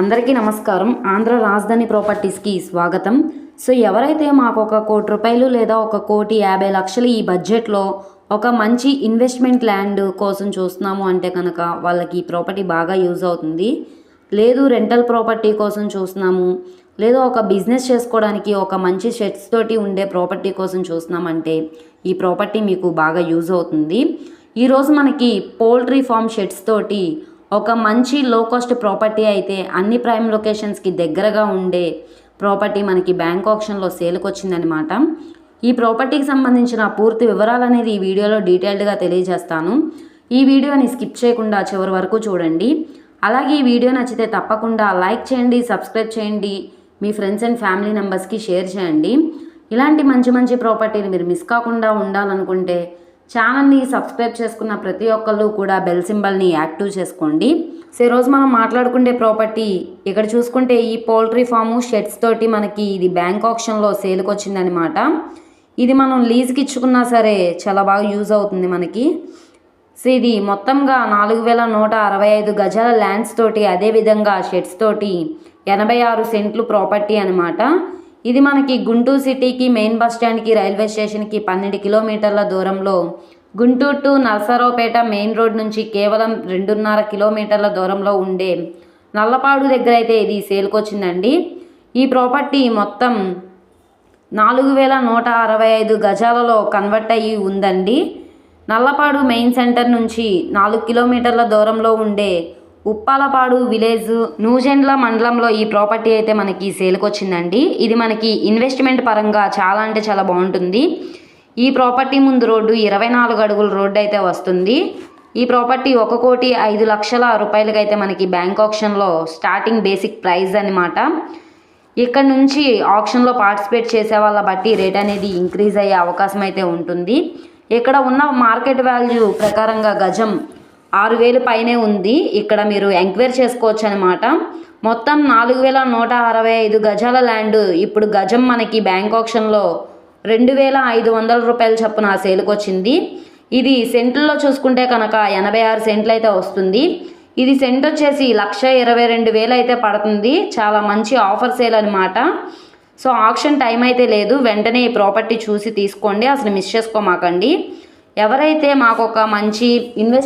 అందరికీ నమస్కారం. ఆంధ్ర రాజధాని ప్రాపర్టీస్కి స్వాగతం. సో ఎవరైతే మాకు ఒక కోటి రూపాయలు లేదా ఒక కోటి యాభై లక్షలు ఈ బడ్జెట్లో ఒక మంచి ఇన్వెస్ట్మెంట్ ల్యాండ్ కోసం చూస్తున్నాము అంటే కనుక వాళ్ళకి ఈ ప్రాపర్టీ బాగా యూజ్ అవుతుంది. లేదు రెంటల్ ప్రాపర్టీ కోసం చూస్తున్నాము. లేదా ఒక బిజినెస్ చేసుకోవడానికి ఒక మంచి షెడ్స్ తోటి ఉండే ప్రాపర్టీ కోసం చూస్తున్నామంటే ఈ ప్రాపర్టీ మీకు బాగా యూజ్ అవుతుంది. ఈరోజు మనకి పోల్ట్రీ ఫామ్ షెడ్స్ తోటి ఒక మంచి లో కాస్ట్ ప్రాపర్టీ అయితే అన్ని ప్రైమ్ లొకేషన్స్కి దగ్గరగా ఉండే ప్రాపర్టీ మనకి బ్యాంక్ ఆప్షన్లో సేల్కి వచ్చిందనమాట ఈ ప్రాపర్టీకి సంబంధించిన పూర్తి వివరాలు అనేది ఈ వీడియోలో డీటెయిల్డ్గా తెలియజేస్తాను. ఈ వీడియోని స్కిప్ చేయకుండా చివరి వరకు చూడండి. అలాగే ఈ వీడియో నచ్చితే తప్పకుండా లైక్ చేయండి సబ్స్క్రైబ్ చేయండి మీ ఫ్రెండ్స్ అండ్ ఫ్యామిలీ మెంబర్స్కి షేర్ చేయండి. ఇలాంటి మంచి మంచి ప్రాపర్టీని మీరు మిస్ కాకుండా ఉండాలనుకుంటే ఛానల్ని సబ్స్క్రైబ్ చేసుకున్న ప్రతి ఒక్కళ్ళు కూడా బెల్ సింబల్ని యాక్టివ్ చేసుకోండి. సో ఈరోజు మనం మాట్లాడుకునే ప్రాపర్టీ ఇక్కడ చూసుకుంటే ఈ పౌల్ట్రీ ఫాము షెడ్స్ తోటి మనకి ఇది బ్యాంక్ ఆప్షన్లో సేల్కి వచ్చిందనమాట ఇది మనం లీజ్కి ఇచ్చుకున్నా సరే చాలా బాగా యూజ్ అవుతుంది మనకి. సో ఇది మొత్తంగా నాలుగు వేల నూట అరవై ఐదు గజాల ల్యాండ్స్ తోటి అదేవిధంగా షెడ్స్ తోటి ఎనభై ఆరు సెంట్లు ప్రాపర్టీ అనమాట ఇది మనకి గుంటూరు సిటీకి మెయిన్ బస్ స్టాండ్కి రైల్వే స్టేషన్కి పన్నెండు కిలోమీటర్ల దూరంలో Guntur to Narasaraopet main road నుంచి కేవలం రెండున్నర కిలోమీటర్ల దూరంలో ఉండే నల్లపాడు దగ్గర అయితే ఇది సేల్కొచ్చిందండి. ఈ ప్రాపర్టీ మొత్తం నాలుగు వేల నూట అరవై ఐదు గజాలలో కన్వర్ట్ అయ్యి ఉందండి. నల్లపాడు మెయిన్ సెంటర్ నుంచి నాలుగు కిలోమీటర్ల దూరంలో ఉండే ఉప్పాలపాడు విలేజ్ నూజెండ్ల మండలంలో ఈ ప్రాపర్టీ అయితే మనకి సేల్కి వచ్చిందండి ఇది మనకి ఇన్వెస్ట్మెంట్ పరంగా చాలా అంటే చాలా బాగుంటుంది. ఈ ప్రాపర్టీ ముందు రోడ్డు ఇరవై నాలుగు అడుగుల రోడ్డు అయితే వస్తుంది. ఈ ప్రాపర్టీ ఒక కోటి ఐదు లక్షల రూపాయలకైతే మనకి బ్యాంక్ ఆప్షన్లో స్టార్టింగ్ బేసిక్ ప్రైస్ అనమాట ఇక్కడ నుంచి ఆప్షన్లో పార్టిసిపేట్ చేసే వాళ్ళ బట్టి రేట్ అనేది ఇంక్రీజ్ అయ్యే అవకాశం అయితే ఉంటుంది. ఇక్కడ ఉన్న మార్కెట్ వాల్యూ ప్రకారంగా గజం ఆరు వేలు పైనే ఉంది. ఇక్కడ మీరు ఎంక్వైర్ చేసుకోవచ్చు అనమాట మొత్తం నాలుగు వేల నూట అరవై ఐదు గజాల ల్యాండ్. ఇప్పుడు గజం మనకి బ్యాంక్ ఆప్షన్లో రెండు వేల ఐదు వందల రూపాయల చొప్పున సేల్కి వచ్చింది ఇది సెంట్లలో చూసుకుంటే కనుక ఎనభై ఆరు సెంట్లు అయితే వస్తుంది. ఇది సెంట్ వచ్చేసి లక్ష ఇరవై రెండు వేలు అయితే పడుతుంది. చాలా మంచి ఆఫర్ సేల్ అనమాట సో ఆప్షన్ టైం అయితే లేదు. వెంటనే ఈ ప్రాపర్టీ చూసి తీసుకోండి. అసలు మిస్ చేసుకోమాకండి. ఎవరైతే మాకు ఒక మంచి ఇన్వెస్ట్